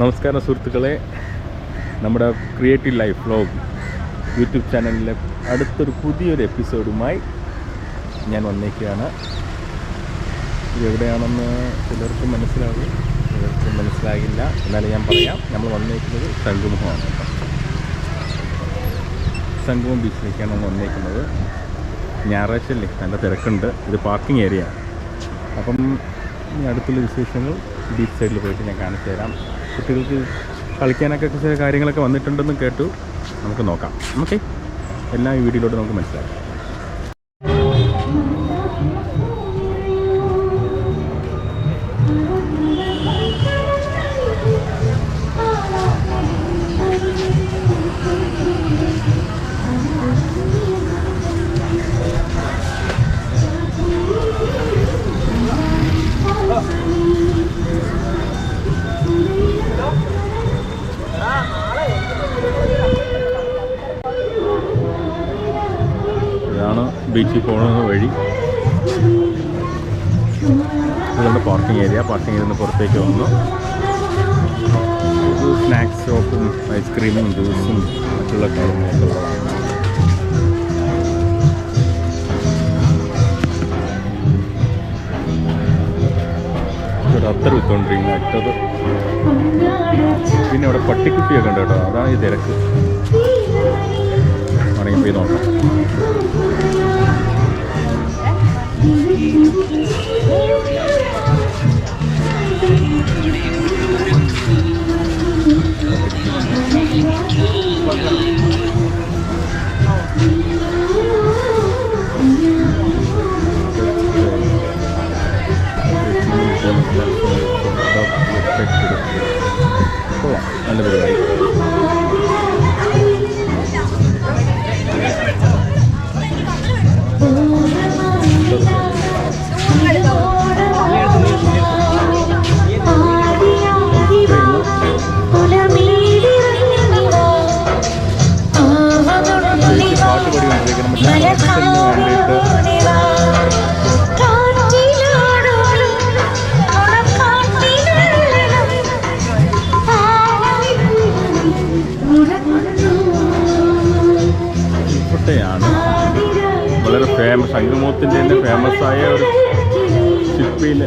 നമസ്കാരം സുഹൃത്തുക്കളെ. നമ്മുടെ ക്രിയേറ്റീവ് ലൈഫ് വ്ലോഗ് യൂട്യൂബ് ചാനലിലെ അടുത്തൊരു പുതിയൊരു എപ്പിസോഡുമായി ഞാൻ വന്നേക്കുകയാണ് എവിടെയാണെന്ന് ചിലർക്ക് മനസ്സിലാവും ചിലർക്ക് മനസ്സിലാകില്ല. എന്നാലും ഞാൻ പറയാം നമ്മൾ വന്നേക്കുന്നത് കേട്ടോ സംഗമം ബീച്ചിലേക്കാണ് നമ്മൾ വന്നേക്കുന്നത്. ഞായറാഴ്ച അല്ലേ? നല്ല തിരക്കുണ്ട്. ഇത് പാർക്കിംഗ് ഏരിയ അപ്പം അടുത്തുള്ള വിശേഷങ്ങൾ ബീച്ച് സൈഡിൽ പോയിട്ട് ഞാൻ കാണിച്ചു തരാം കുട്ടികൾക്ക് കളിക്കാനൊക്കെ ചില കാര്യങ്ങളൊക്കെ വന്നിട്ടുണ്ടെന്ന് കേട്ടു. നമുക്ക് നോക്കാം. ഓക്കെ എല്ലാം ഈ വീഡിയോയിലോട്ട് നമുക്ക് മനസ്സിലാക്കാം. ബീച്ചിൽ പോകുന്ന വഴി. ഇതുകൊണ്ട് പാർക്കിംഗ് ഏരിയ പാർക്കിംഗ് ഏരിയ പുറത്തേക്ക് വന്നു. സ്നാക്സ് ഷോപ്പും ഐസ്ക്രീമും ജ്യൂസും മറ്റുള്ള കാര്യങ്ങളൊക്കെ ഉള്ളതാണ്. അത്ര വിത്തുകൊണ്ടിരിക്കുന്ന അറ്റത് പിന്നെ അവിടെ പട്ടിക്കുട്ടിയൊക്കെ ഉണ്ട് കേട്ടോ. അതാണ് ഈ തിരക്ക്. വേണമെങ്കിൽ പോയി നോക്കാം. Yeah. സംഗമത്തിന്റെ തന്നെ ഫേമസ് ആയ ഒരു ശില്പിയിൽ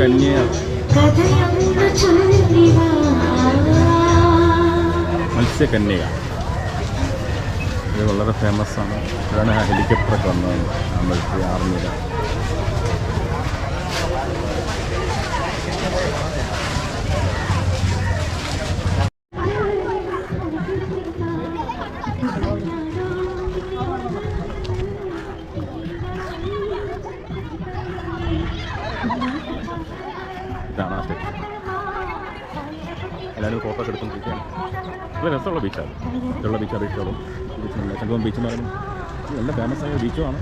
കന്യ മത്സ്യകന്യക. ഇത് വളരെ ഫേമസ് ആണ്. ഇതാണ് ഹെലികോപ്റ്ററൊക്കെ വന്നത് മിലിറ്ററി ആർമിയുടെ എല്ലാവരും ഫോട്ടോ ഒക്കെ എടുത്തുകൊണ്ടിരിക്കുകയാണ്. നല്ല രസമുള്ള ബീച്ചാണ്. ഇതുള്ള ബീച്ച് അറിയിച്ചോളും ബീച്ചിനുള്ള സംഗമം ബീച്ച് എന്ന് പറയുമ്പോൾ നല്ല ഫേമസ് ആയ ബീച്ചുമാണ്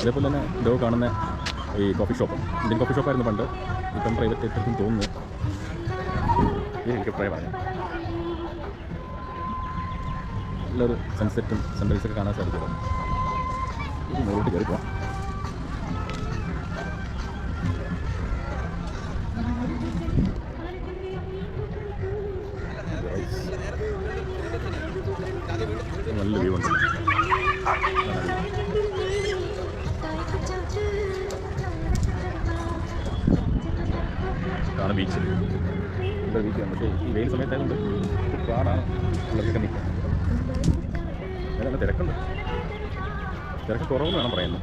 അതേപോലെ തന്നെ ഇതോ കാണുന്ന ഈ കോഫി ഷോപ്പ് ഇന്ത്യൻ കോഫി ഷോപ്പായിരുന്നു പണ്ട്. ഇപ്പം പ്രൈവറ്റ് ആയിട്ടൊക്കെ തോന്നുന്നു. ഹെലികോപ്റ്ററായി പറഞ്ഞു നല്ലൊരു സൺസെറ്റും സൺറൈസൊക്കെ കാണാൻ സാധിക്കും. ഇത് മുകളിലോട്ട് കയറി പോവാം. നല്ല വ്യൂ ഉണ്ട്. ഇതാണ് ബീച്ച് ഇവിടെ ബീച്ചാണ് പക്ഷേ ഈ വെയിൽ സമയത്തായതുകൊണ്ട് പാടാണ് ഉള്ളതൊക്കെ നിൽക്കാൻ നല്ല തിരക്കുണ്ട്. തിരക്ക് കുറവെന്ന് വേണം പറയുന്നത്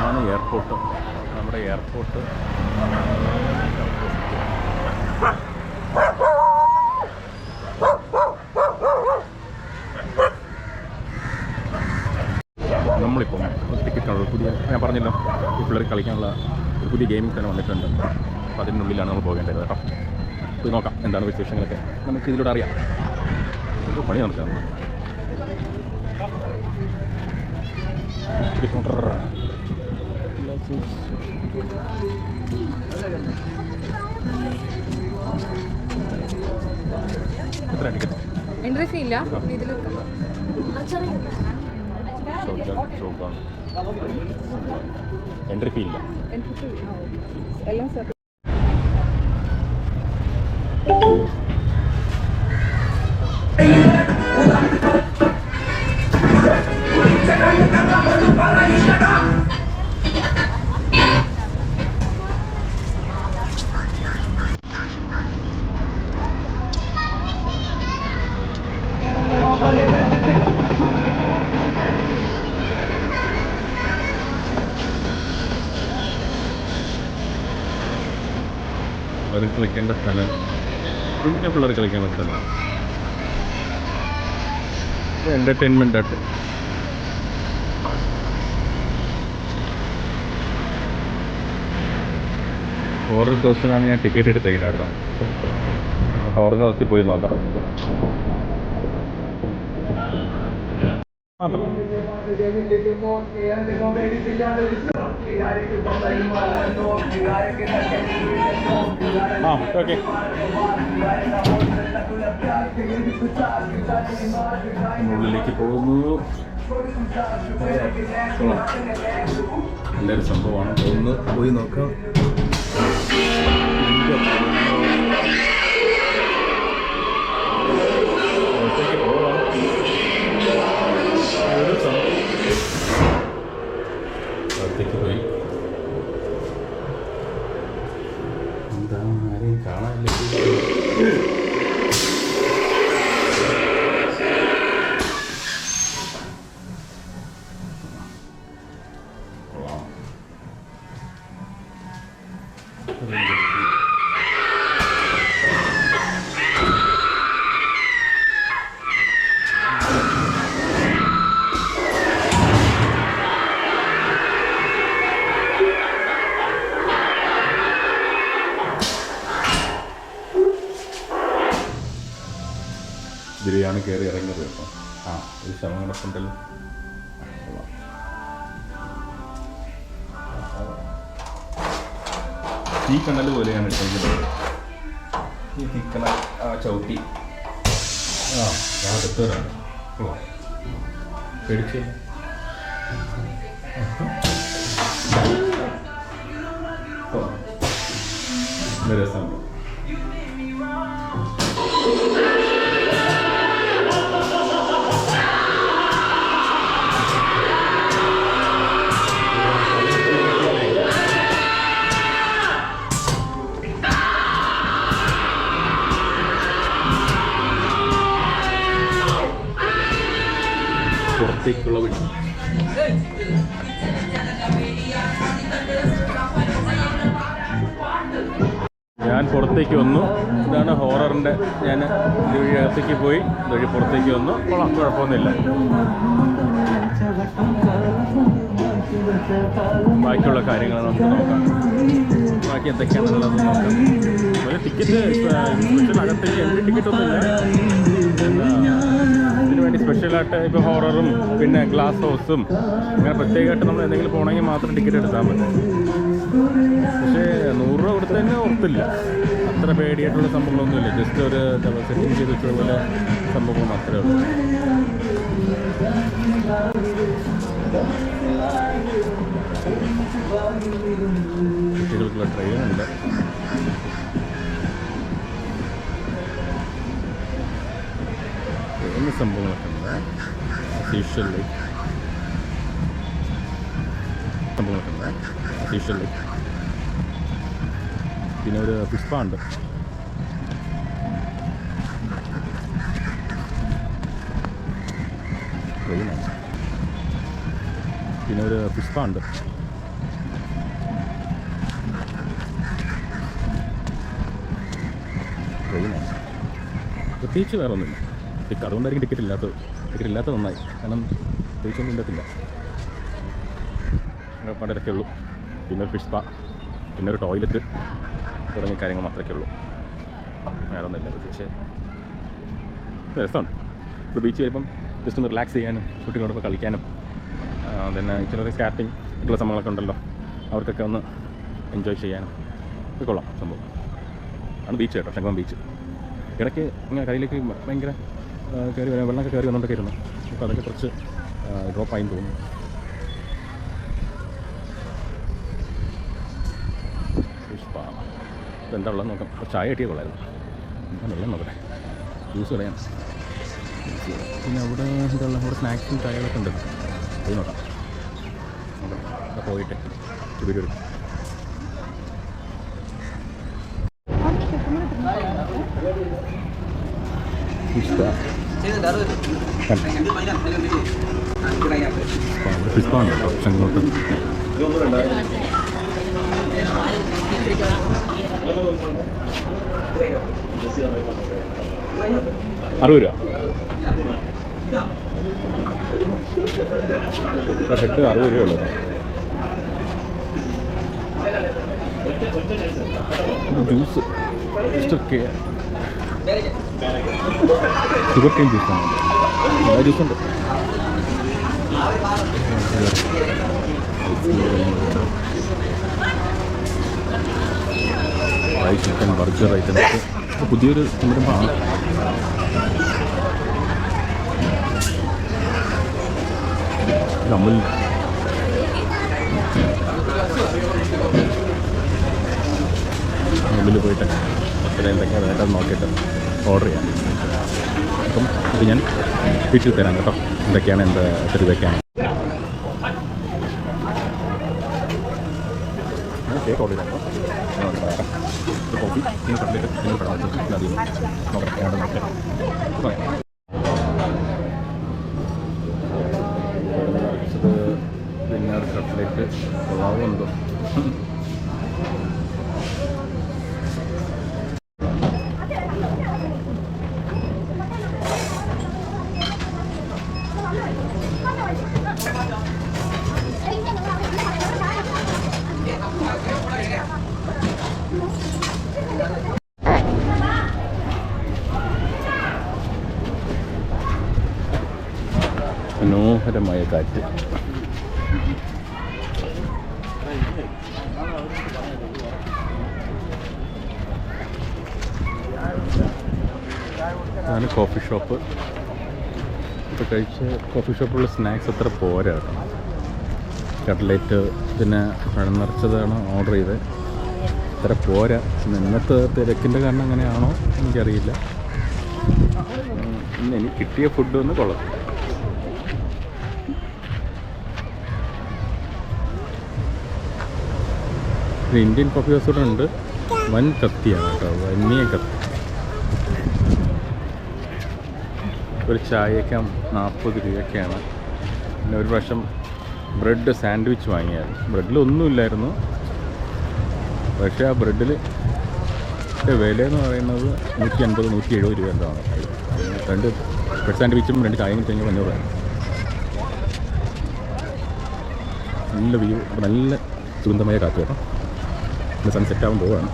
ആണ് എയർപോർട്ട് നമ്മുടെ എയർപോർട്ട് നമ്മളിപ്പം ടിക്കറ്റുള്ള പുതിയ ഞാൻ പറഞ്ഞല്ലോ ഈ പിള്ളേർ കളിക്കാനുള്ള ഒരു പുതിയ ഗെയിമിംഗ് തന്നെ വന്നിട്ടുണ്ട്. അപ്പോൾ അതിനുള്ളിലാണ് നമ്മൾ പോകേണ്ടത് കേട്ടോ. പോയി നോക്കാം എന്താണ് വിശേഷങ്ങളൊക്കെ. നമുക്ക് ഇതിലൂടെ അറിയാം. പണി നടക്കാം എൻട്രി ഫീ ഇല്ല. ഇതിൽ എൻട്രി ഫീ ഇല്ല. എല്ലാം അവർ കളിക്കേണ്ട സ്ഥലം. കുഞ്ഞു പിള്ളേർ കളിക്കേണ്ട സ്ഥലം. എന്റർടൈൻമെന്റ് ആയിട്ട്. ഓരോ ദിവസത്തിനാണ് ഞാൻ ടിക്കറ്റ് എടുത്തേക്കില്ല കേട്ടോ ഓരോ ദിവസത്തിൽ പോയി നോക്കാം. മാത്രം ആ ഓക്കെ ഉള്ളിലേക്ക് പോകുന്നു. നല്ലൊരു സംഭവമാണ്. പോകുന്നു. പോയി നോക്കാം. കയറി ഇറങ്ങിയത് കേട്ടോ. ആ ഒരു ശവം കിടപ്പുണ്ടല്ലോ തീ കണ്ണൽ പോലെയാണ് ഇട്ടിരിക്കുന്നത് ഈ തിക്കണ ആ ചവിട്ടി. ആ അടുത്തവരാണ് പേടിച്ച്. പുറത്തേക്കുള്ള വഴി ഞാൻ പുറത്തേക്ക് വന്നു. ഇതാണ് ഹോററിന്റെ ഞാൻ ഇതുവഴി അകത്തേക്ക് പോയി. ഇതുവഴി പുറത്തേക്ക് വന്നു. കൊള്ളാം കുഴപ്പമൊന്നുമില്ല. ബാക്കിയുള്ള കാര്യങ്ങൾ നമുക്ക് നോക്കാം. ബാക്കി എന്തൊക്കെയാണെന്നുള്ളത് നോക്കാം. ഒരു ടിക്കറ്റ് സ്പെഷ്യൽ അകത്തേക്ക് എൻട്രി ടിക്കറ്റ് ഒന്നുമില്ല. സ്പെഷ്യലായിട്ട് ഇപ്പോൾ ഹോററും പിന്നെ ഗ്ലാസ് ഹൗസും. അങ്ങനെ പ്രത്യേകമായിട്ട് നമ്മൾ എന്തെങ്കിലും പോകണമെങ്കിൽ മാത്രം ടിക്കറ്റ് എടുത്താൽ മതി. പക്ഷേ നൂറ് രൂപ കൊടുത്ത് തന്നെ ഓർത്തില്ല അത്ര പേടിയായിട്ടുള്ള സംഭവങ്ങളൊന്നുമില്ല. ജസ്റ്റ് ഒരു സെറ്റിംഗ് ചെയ്ത് വെച്ചതുപോലെ പോലെ സംഭവം മാത്രമേ ഉള്ളൂ. കുട്ടികൾക്കുള്ള ട്രെയിൻ ട്രെയിൻ സംഭവങ്ങളൊക്കെ ഉണ്ട്. യൂഷ്വൽ സംഭവങ്ങളൊക്കെ ഉണ്ട്. യൂഷ്വൽ പിന്നെ ഒരു പുഷ്പമുണ്ട് പിന്നെ ഒരു പുഷ്പമുണ്ട് പ്രത്യേകിച്ച് വേറെ ഒന്നുമില്ല അതുകൊണ്ടായിരിക്കും ടിക്കറ്റ് ഇല്ലാത്തത്. ടിക്കറ്റ് ഇല്ലാത്തത് നന്നായി. കാരണം പ്രത്യേകിച്ചൊന്നും ഇല്ലത്തില്ല. പണ്ടൊക്കെ ഉള്ളൂ. പിന്നെ ഒരു ഫിഷ് പാ പിന്നെ ഒരു ടോയ്ലറ്റ് തുടങ്ങിയ കാര്യങ്ങൾ മാത്രമേ ഉള്ളൂ. വേറെ ഒന്നുമില്ല പക്ഷേ രസമാണ്. ഇപ്പോൾ ബീച്ച് വരുമ്പം ജസ്റ്റ് ഒന്ന് റിലാക്സ് ചെയ്യാനും കുട്ടികളോടൊപ്പം കളിക്കാനും പിന്നെ ചിലർ സ്കാറ്റിംഗ് മറ്റുള്ള സംഭവങ്ങളൊക്കെ ഉണ്ടല്ലോ. അവർക്കൊക്കെ ഒന്ന് എൻജോയ് ചെയ്യാനും. ഒക്കെ കൊള്ളാം സംഭവം. ആണ് ബീച്ച് കേട്ടോ ശങ്കുളം ബീച്ച് ഇടയ്ക്ക് ഇങ്ങനെ കയ്യിലേക്ക് ഭയങ്കര കയറി വരാൻ വെള്ളമൊക്കെ കയറി വന്നുകൊണ്ടൊക്കെ ഇരുന്നു. അപ്പോൾ അതൊക്കെ കുറച്ച് ഡ്രോപ്പായി തോന്നുന്നു എന്താ ഉള്ളത് നോക്കാം. ചായ കിട്ടിയ കൊള്ളായിരുന്നു. എന്താ വെള്ളം നോക്കട്ടെ. ജ്യൂസ് കളയാൻ പിന്നെ അവിടെ എന്താ അവിടെ സ്നാക്സും ചായകളൊക്കെ ഉണ്ട്. അത് നോക്കാം. പോയിട്ട് എടുക്കാം. ഫിഷ് പാ ഫിഷ് പാ ഉണ്ട് കേട്ടോ ചെങ്ങോട്ട് അറുപത് രൂപ. ഷർട്ട് അറുപത് രൂപ ഉള്ളത് juice. Mister K sugarcane ജ്യൂസാണ് ജ്യൂസുണ്ട് ഫ്രൈ ചിക്കൻ ബർഗർ ഐറ്റംസ് പുതിയൊരു സംരംഭമാണ്. അമുൽ അമുലിൽ പോയിട്ട് എത്ര എന്തൊക്കെയാണ് വേണ്ടത് നോക്കിയിട്ട് ഓർഡർ ചെയ്യാം. അപ്പം ഇത് ഞാൻ വീട്ടിൽ തരാം കേട്ടോ. എന്തൊക്കെയാണ് എന്ത് എത്ര രൂപയ്ക്കാണ് കേക്ക് ഓർഡർ ചെയ്യാം കോഫി പിന്നെ അധികം നോക്കണം ഞാൻ നോക്കാം കട്ട്ലേറ്റ് കൊള്ളാവുണ്ടോ മനോഹരമായ കാറ്റ് അതാണ് കോഫി ഷോപ്പ് ഇപ്പോൾ കഴിച്ച് കോഫി ഷോപ്പിലുള്ള സ്നാക്സ് അത്ര പോരാ കേട്ടോ. കട്ട്ലേറ്റ് പിന്നെ പഴം നിറച്ചതാണ് ഓർഡർ ചെയ്തത് അത്ര പോരാ. പിന്നെ ഇന്നത്തെ തിരക്കിന്റെ കാരണം അങ്ങനെയാണോ എനിക്കറിയില്ല. ഇന്ന് എനിക്ക് കിട്ടിയ ഫുഡ് ഒന്ന് കൊള്ളാം. ഇന്ത്യൻ കോഫി ഹൗസ് ഉണ്ട്. വൻ കത്തിയാണ് കേട്ടോ. വന്യ കത്തി. ഒരു ചായയൊക്കെ നാൽപ്പത് രൂപയൊക്കെയാണ് പിന്നെ ഒരു പ്രാവശ്യം ബ്രെഡ് സാൻഡ്വിച്ച് വാങ്ങിയായിരുന്നു. ബ്രെഡിലൊന്നുമില്ലായിരുന്നു. പക്ഷേ ആ ബ്രെഡിൽ വില എന്ന് പറയുന്നത് നൂറ്റി അൻപത് നൂറ്റി എഴുപത് രൂപ എന്താണ് രണ്ട് ബ്രെഡ് സാൻഡ്വിച്ചും രണ്ട് ചായയും കഴിഞ്ഞ് അഞ്ഞൂറ് രൂപ നല്ല വ്യൂ നല്ല സുഗന്ധമായ കാറ്റ് കേട്ടോ സൺസെറ്റ് ആകുമ്പോൾ പോവുകയാണ്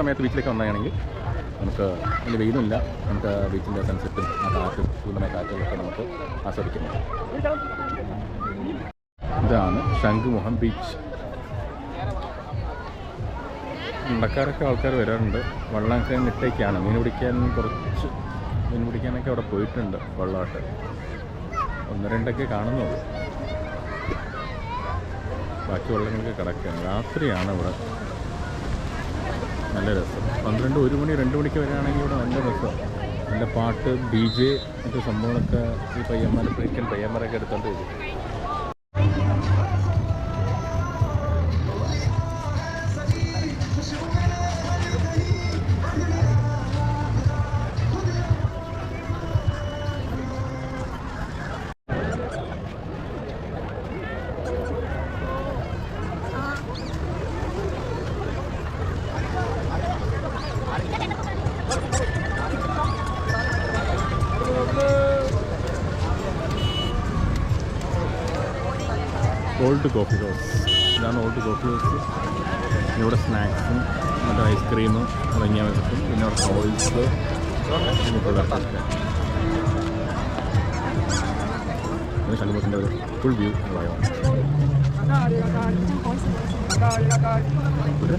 സമയത്ത് ബീച്ചിലേക്ക് വന്നതാണെങ്കിൽ നമുക്ക് വലിയ വെയിലുമില്ല. നമുക്ക് ബീച്ചിന്റെ സൺസെറ്റും ആ കാറ്റും സുഗന്ധമായ കാറ്റുകളൊക്കെ നമുക്ക് ആസ്വദിക്കാം. ഇതാണ് ശംഖുമുഖം ബീച്ച് ഉണ്ടക്കാരൊക്കെ ആൾക്കാർ വരാറുണ്ട്. വള്ളമൊക്കെ നിട്ടേക്കാണ് മീൻ പിടിക്കാൻ കുറച്ച് മീൻ പിടിക്കാനൊക്കെ അവിടെ പോയിട്ടുണ്ട് വള്ളമായിട്ട് ഒന്ന് രണ്ടൊക്കെ കാണുന്നുള്ളൂ. ബാക്കി വള്ളങ്ങളൊക്കെ കിടക്കുകയാണ് രാത്രിയാണ് ഇവിടെ നല്ല രസം. പന്ത്രണ്ട് ഒരു മണി രണ്ട് മണിക്ക് വരികയാണെങ്കിൽ ഇവിടെ നല്ല രസം. നല്ല പാട്ട് ഡി ജെ മറ്റു സംഭവങ്ങളൊക്കെ ഈ പയ്യന്മാർ ബ്രേക്കൻ പയ്യന്മാരൊക്കെ എടുത്തോണ്ട് വരും. ഓൾഡ് കോഫി ഹൗസ് ഇതാണ് ഓൾഡ് കോഫി ഹൗസ് ഇവിടെ സ്നാക്സും മറ്റേ ഐസ്ക്രീമും തുടങ്ങിയവ കിട്ടും പിന്നെ അവിടെ ഓയിൽസ് പിന്നെ ശംഖുമുഖത്തിന്റെ ഒരു ഫുൾ വ്യൂ പറയാം ഇവിടെ